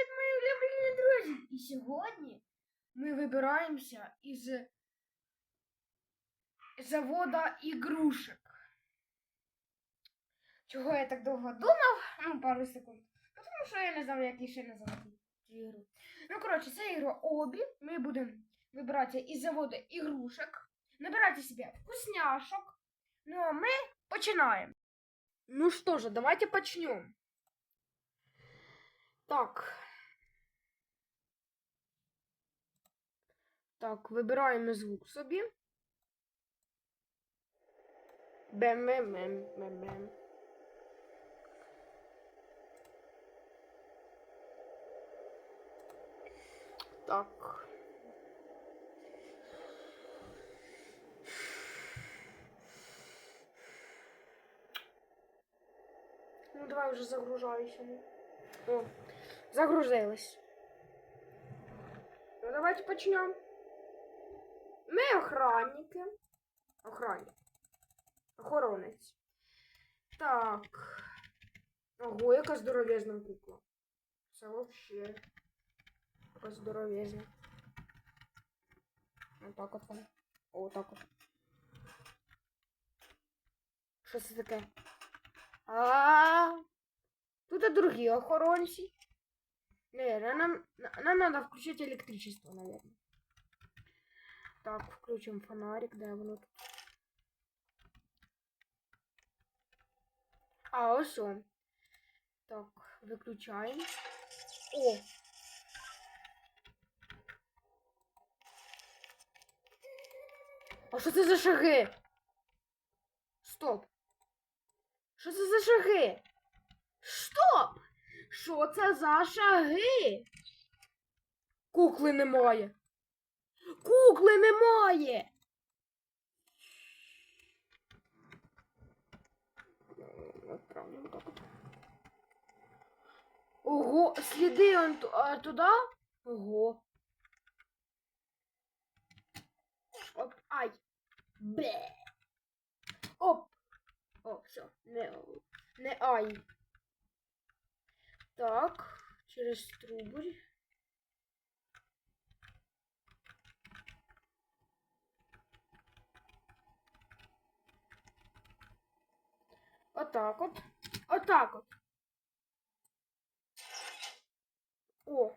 привіт, мої улюблені друзі! І сьогодні ми вибираємося із завода ігрушек. Чого я так довго думав? Ну, пару секунд. Ну, Тому що я не знав, як ще назвати цю ігру. Ну, коротше, це ігра обі. Ми будемо вибиратися із заводу ігрушек, набирати себе вкусняшок. Ну, а ми починаємо. Ну что же, давайте почнем. Так. Так, вибираємо звук собі. бем бем бем бем бем Так. Ну, давай уже загружайся. О, загрузилась. Ну, давайте почнем. Охранники. Охранник. Охоронець. Так. Ого, яка здоровезна кукла. Це вообще. Яка здоровезна. Отак от вона. О, так от. Що це таке? А, тут и другие охоронцы. Не, нам, нам надо включить электричество, наверное. Так, включим фонарик, да, воно тут. А, ось он. Так, выключаем. О! А що це за шаги? Стоп. Що це за шаги? Стоп! Що це за шаги? Кукли немає. Кукли немає. Ого, сліди он а, туди? Ого. Оп, ай. Бе. Оп. О, все, не, не ай. Так, через трубы. Отак от. Отак от. О.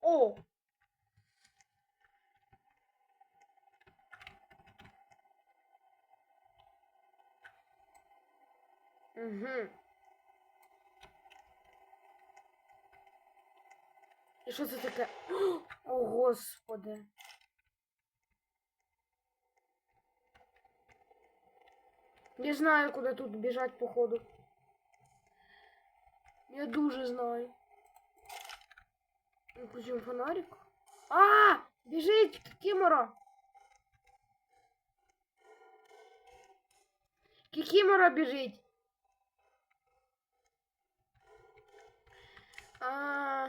О. Угу. І що це таке? О, господи. Не знаю, куди тут біжать, походу. Я дуже знаю. Включим фонарик. А! Біжить Кікімора! Кікімора біжить! А,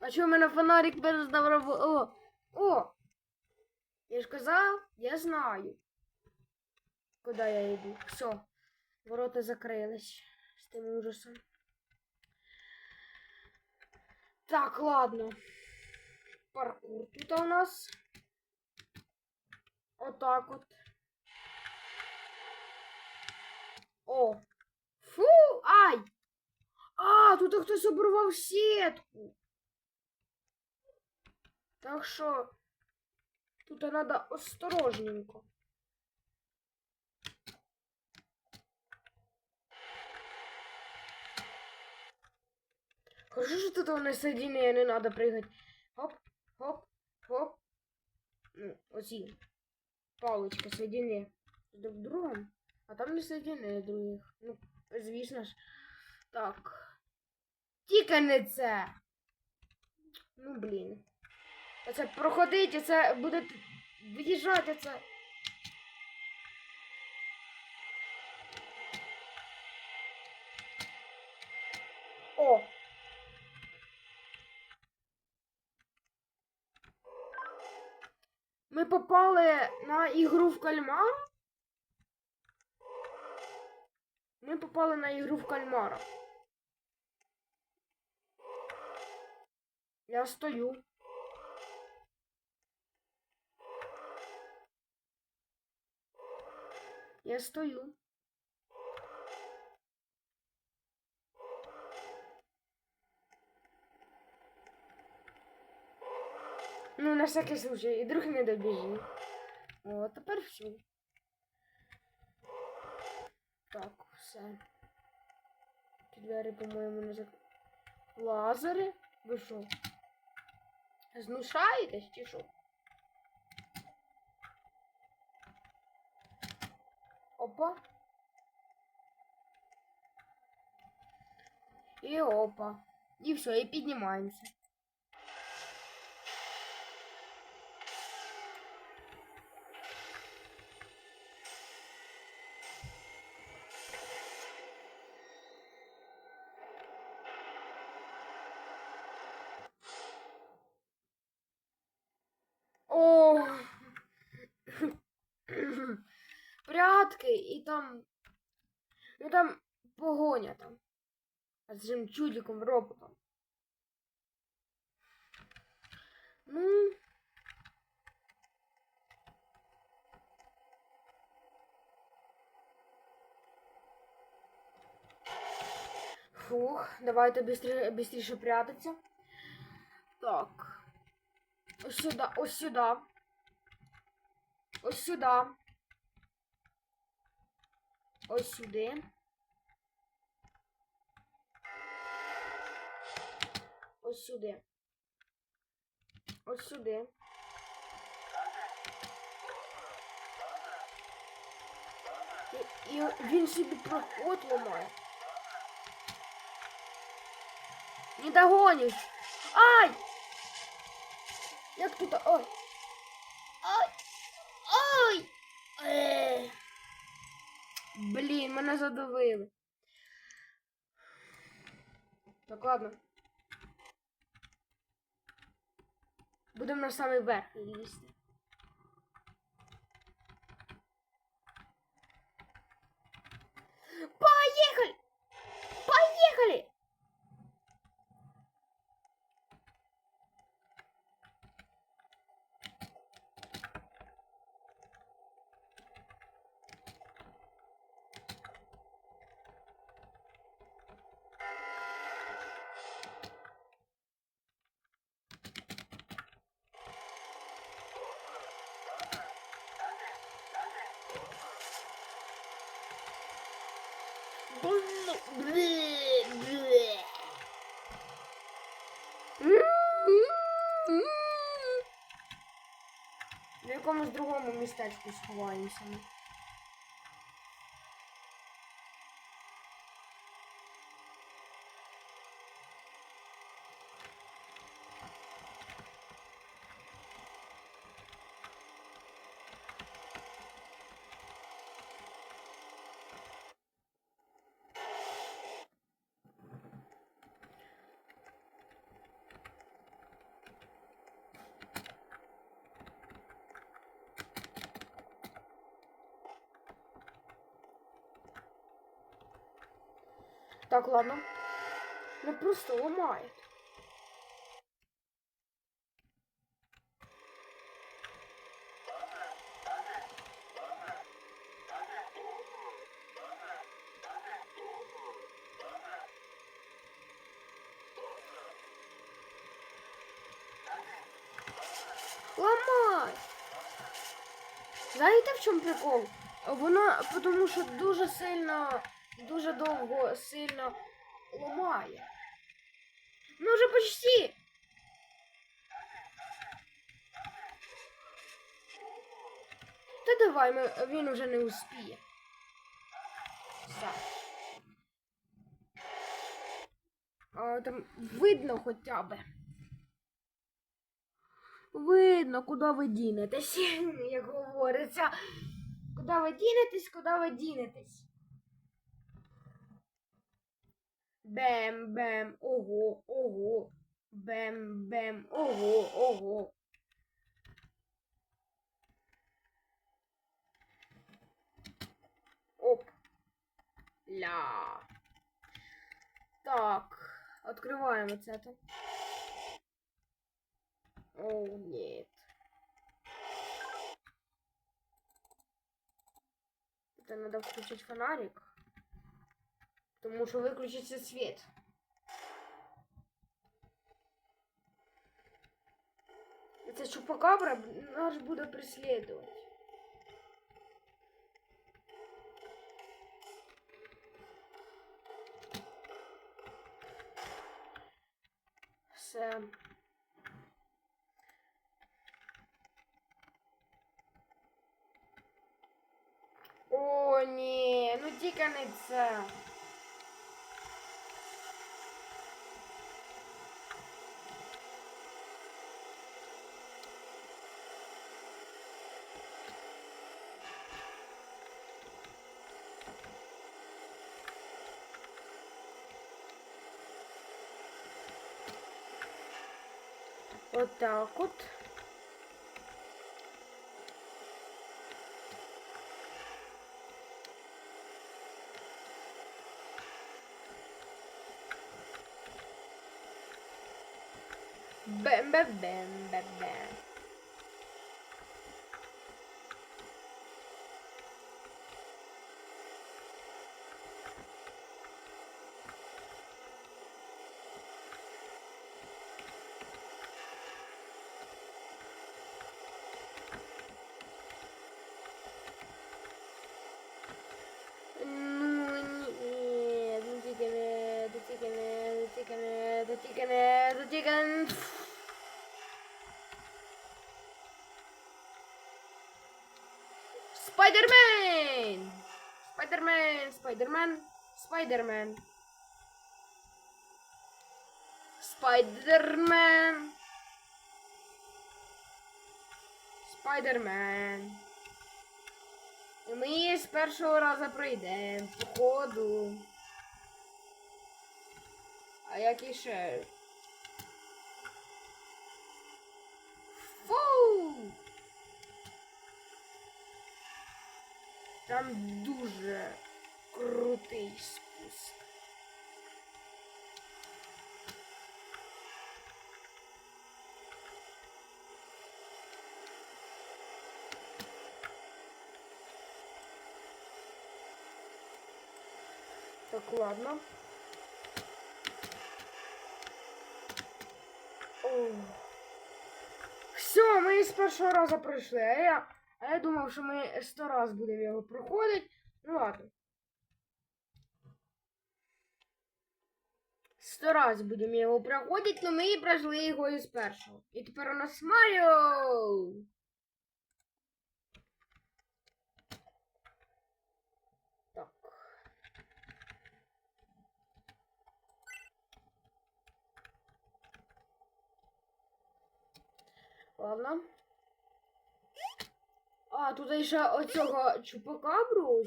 а чого в мене фонарик перестав робити? О! О! Я ж казав, я знаю. Куди я йду? Все. Ворота закрились з тим ужасом. Так, ладно. Паркур тут у нас. Отак от. О! Фу! Ай! А, тут хтось оборвав сітку. Так що тут треба осторожненько. Хорошо, что тут на соединение не надо прыгать. Хоп, хоп, хоп. Ну, оці палочки соединяє друг в другом, а там не соединяє других. Ну, звісно ж. Так. Тільки не це. Ну, блін. Оце проходить, це буде виїжджати це. О! Ми попали на ігру в кальмар. ми попали на ігру в кальмара. Я стою. Я стою. Ну, на всякий случай, і друг не добіжить. О, тепер все. Так, все. Ті двері, по-моєму, не зак... Лазери? Ви що? Знушаєтесь чи що? Опа. І опа. І все, і піднімаємося. Прятки і там. Ну там погоня там. З цим чудиком роботом. Ну. Фух, давайте быстрее, быстріше прятатися. Так. Ось сюди, ось сюди. Ось сюди. Ось сюди. Ось сюди. Ось сюди. І, він собі проход ламає. Не догониш. Ай! Як тут? Ой! Ой! Ой! Е. Блін, мене задавили. Так, ладно. Будемо на самий верх лізти. В якомусь другому містечку сховаємося. Ладно. Ну просто ломает. Ламай! Знаєте в чому прикол? Воно тому що дуже сильно, дуже довго сильно ламає. Ну вже почти. Та давай, ми, він уже не успіє. Все. А, там видно хоча б. Видно, куди ви дінетесь, як говориться. Куди ви дінетесь, куди ви дінетесь. Бем-бем, ого, ого. Бем-бем, ого, ого. Оп. Ля. Так, открываем вот это. О, нет. Это надо включить фонарик. Потому что выключится свет. Це чупакабра нас буде преследовать. Все. О, ні, ну тільки не. Вот так вот. Спайдермен! Спайдермен, Спайдермен, Спайдермен. Спайдермен. Спайдермен. Ми з першого разу пройдемо, походу. А як іще? Там дуже крутий спуск. Так, ладно. Все, ми з першого разу пройшли. А я, а я думав, що ми сто раз будемо його проходити. Ну ладно. Сто раз будемо його проходити, але ми пройшли його із першого. І тепер у нас Маріо! Ладно. А, тут ще оцього чупакабру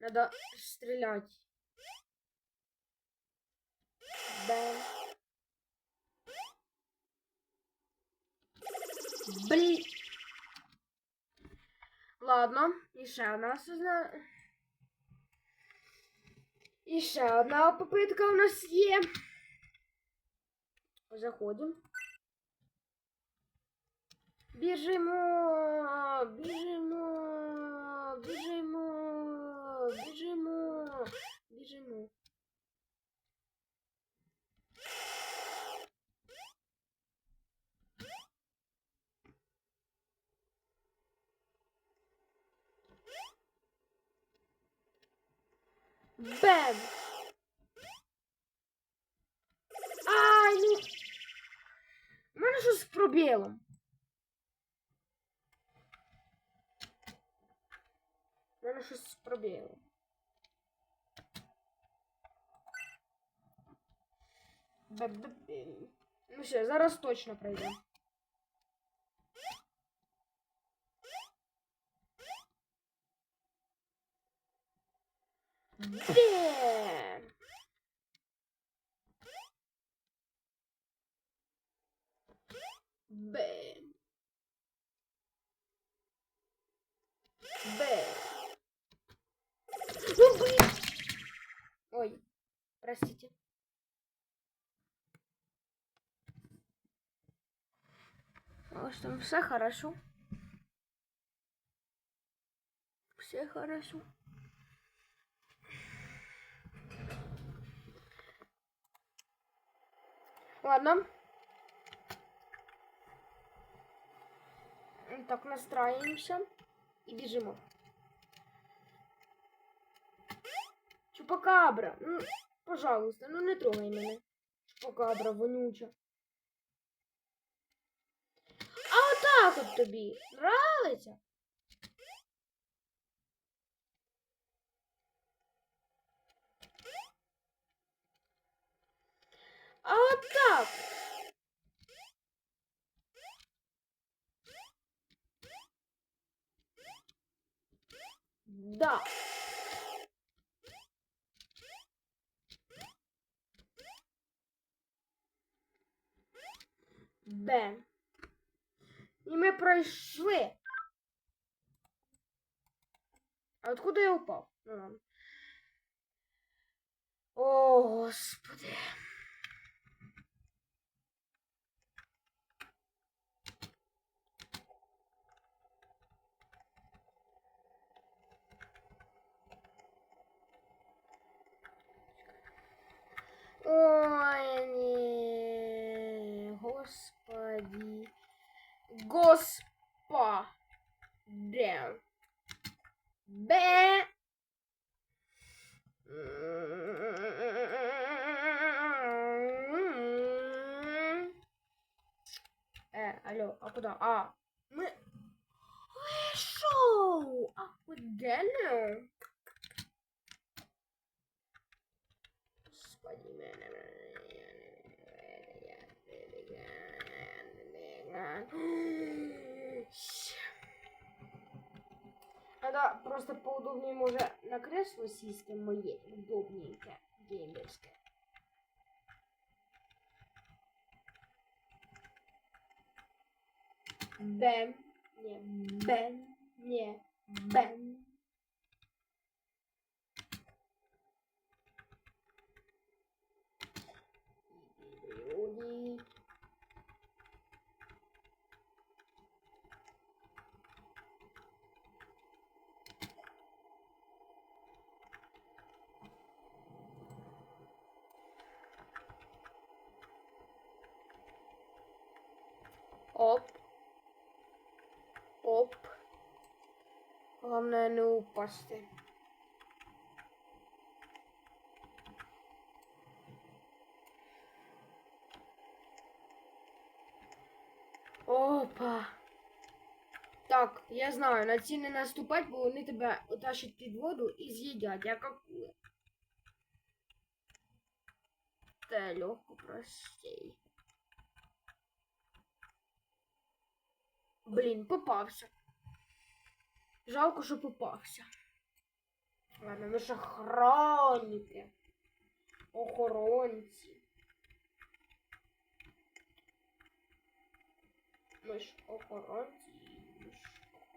надо стріляти. Бем. Блін. Ладно, і одна. І ще одна попитка у нас є. Заходимо. Біжимо, біжимо, біжимо, біжимо, біжимо. Бем! Ай, ну... У мене щось з пробілом. Мене щось з Ну все, зараз точно пройдемо. Бем! Бем! Бем! Ну, блин! Простите. Может, там все хорошо? Все хорошо. Ладно. Так, настраиваемся и бежим. Чупакабра. Ну, пожалуйста, ну не трогай мене. Чупакабра, вонюча. А отак от тобі. Нравиться? А отак. Да. Б. І ми пройшли. А откуда я упав? Ну. О, господи. Ой, не, господи. Госпа. Де. Бе. Э, алло, а куда? А, мы... Ой, шоу! Ну? Господи, Надо просто поудобнее, може, на кресло сісти моє удобненьке, геймерське. Бем, не, бем, не, бем. Оп. Оп. Головне не упасти. Опа. Так, я знаю, на ці не наступать, бо вони тебе утащать під воду і з'їдять, як акули. Та легко простей. Блін, попався. Жалко, що попався. Ладно, ми ж охранники. Охоронці. Ми ж охоронці. Ми ж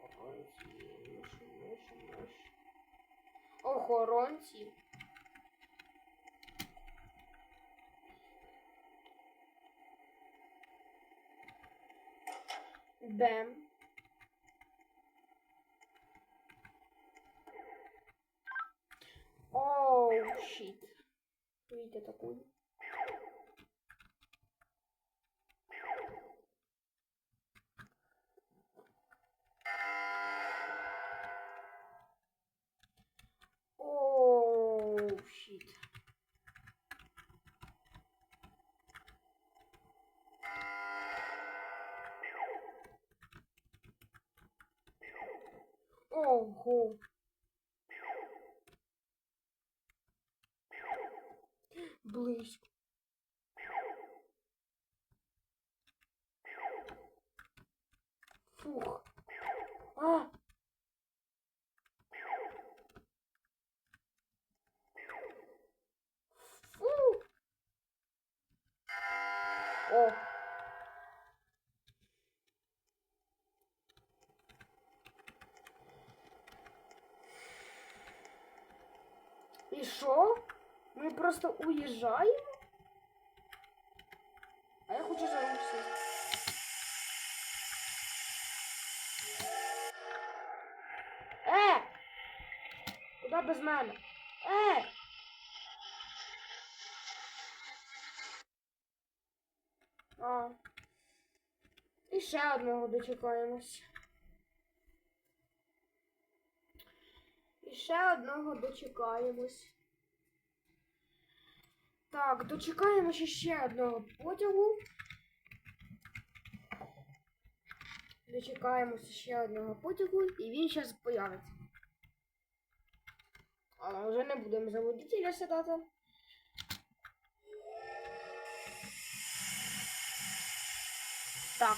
охоронці. Ми ж, ми ж, ми ж. Охоронці. életben. Oh, shit. Ide a kúny. Що? Ми просто уїжджаємо. А я хочу за. Е! Куди без мене? Е! А. І ще одного дочекаємось. І ще одного дочекаємось. Так, дочекаємося ще одного потягу. Дочекаємося ще одного потягу, і він зараз появиться. Але вже не будемо за водителя сідати. Так.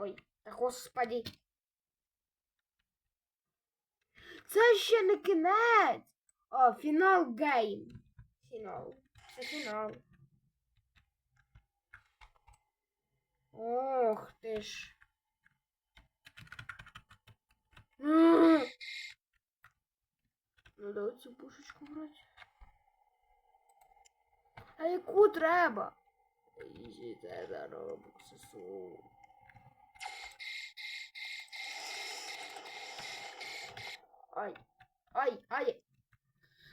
Ой, та господи. Це ще не кінець. О, фінал гейм. Фінал. Це фінал. Ох ти ж. М. Ну давай цю пушечку брати. А яку треба? Їжджайте за робоксису. Ай, ай, ай.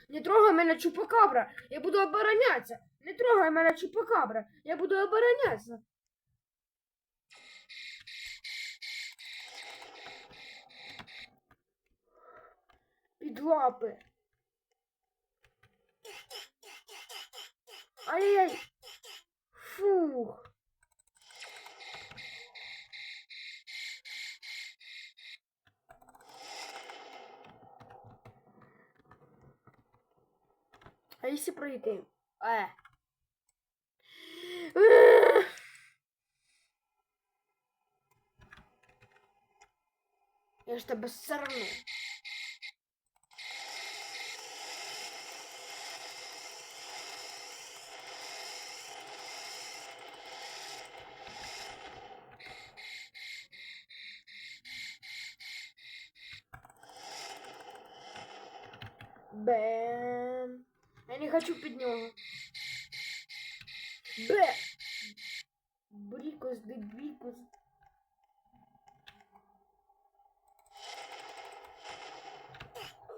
Не трогай мене чупакабра, я буду оборонятися. Не трогай мене чупакабра, я буду оборонятися. Під лапи. Ай-яй. Фух. Э. Э. Я ж тебе сорву. не хочу під нього. Бе. Брікос, де брікос.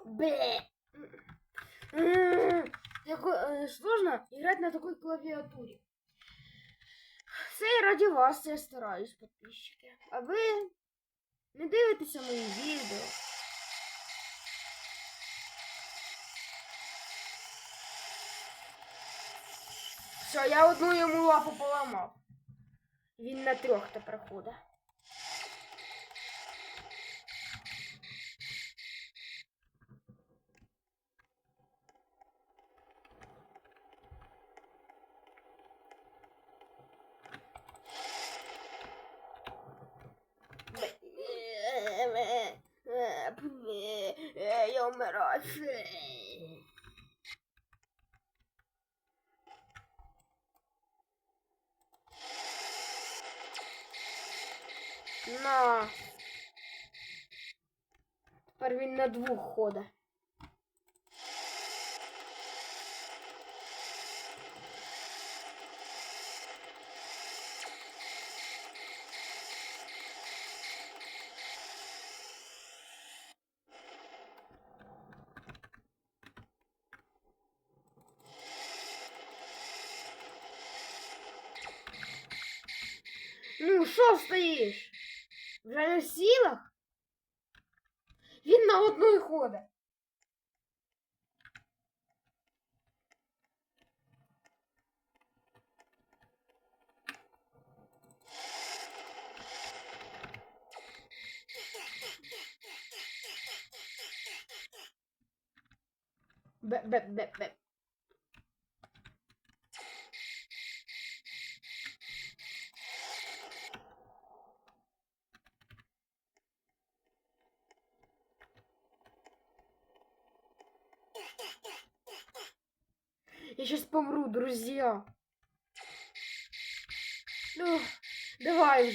Бе. М, Як э, сложно играть на такой клавиатуре. Це і раді вас я стараюсь, підписчики. А ви не дивитеся мої відео. Все, я одну йому лапу поламав. Він на трьох тепер ходить. Я умираю. На. Тепер на двох ходить. Ну, що стоїш? В не силах. Він на одну і ходить. Бе-бе-бе-бе. Друзья. Ну, давай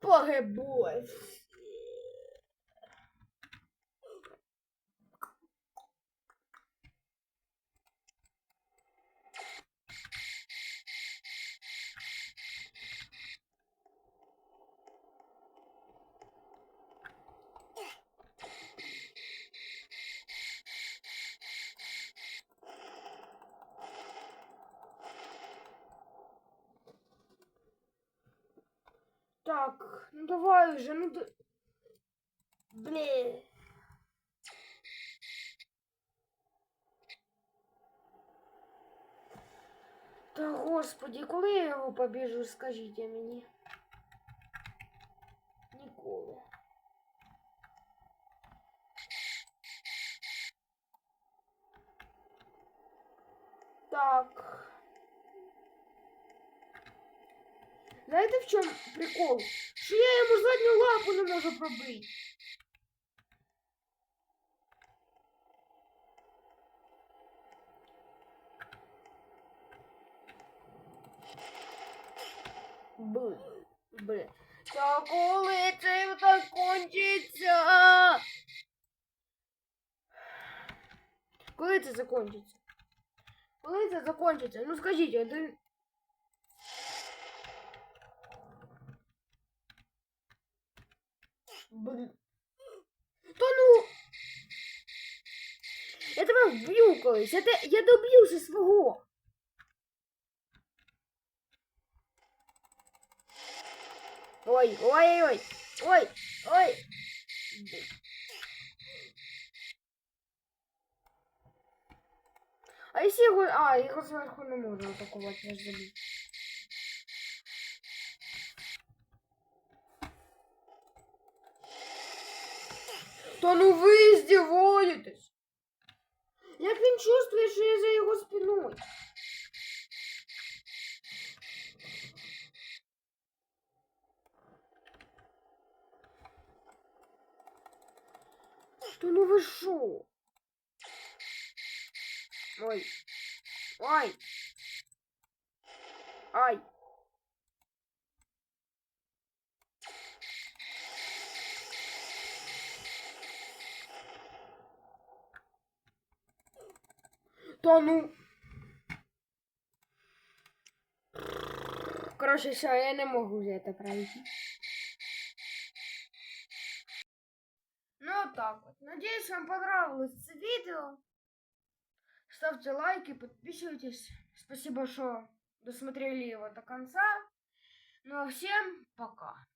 уже. Так, ну давай уже, ну да... Блин. Та господі, коли я його побіжу, скажіть мені. Ніколи. Знаєте в чому прикол? Що я йому задню лапу не можу пробити. Б. Б. Та коли так кончиться? Коли це закончиться? Коли це закончиться? Ну скажіть. Блин. Да ну! Я тебе вб'ю колись. Я, те, я доб'юся свого. Ой, ой, ой, ой, ой. А если его... А, его сверху не можна атакувати, я ж. Та ну ви здіваєтесь. Як він чувствує, що я за його спиною? Та ну ви що? Ой. Ой. Ай. Та ну. Короче, все, я не можу это пройти. Ну вот так вот. Надеюсь, вам понравилось это видео. Ставьте лайки, подписывайтесь. Спасибо, что досмотрели его до конца. Ну а всем пока.